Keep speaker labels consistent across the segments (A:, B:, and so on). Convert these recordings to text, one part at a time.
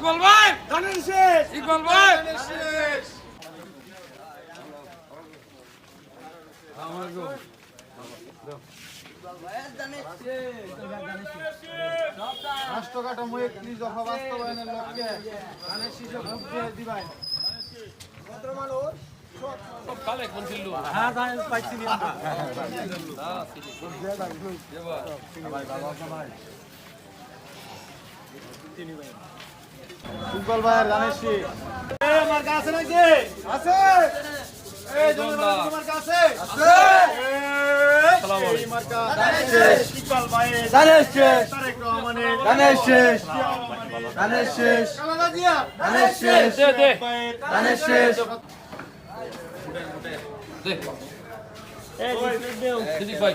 A: ইকবাল ভাই!
B: ধানের শেষ!
A: ইকবাল ভাই!
B: শেষ! রাষ্ট্র কাঠামো একত্রিশ দফা বাস্তবায়নের লক্ষ্যে ধানের শীষে ভোট দিয়ে দিবাই।
A: কালে কোন ছিল
B: হ্যাঁ পাইছি ইকবাল ভাইয়ের ধানের শীষ আমার কাছে নাকি? আছে। এই জনগণ তোমার কাছে আছে? এই মার্কা। শেষ ইকবাল ভাইয়ের
C: ধানের শেষ
B: তারেক রহমানের
C: ধানের শেষ ধানের শেষ
B: কালাদা জিয়া
C: ধানের শেষ
A: দে দে।
B: ভাইয়ের
C: শেষ
A: দে। সিদ্দিক ভাই।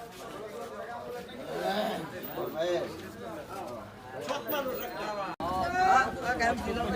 B: 啊，
A: 啊，赶紧走了。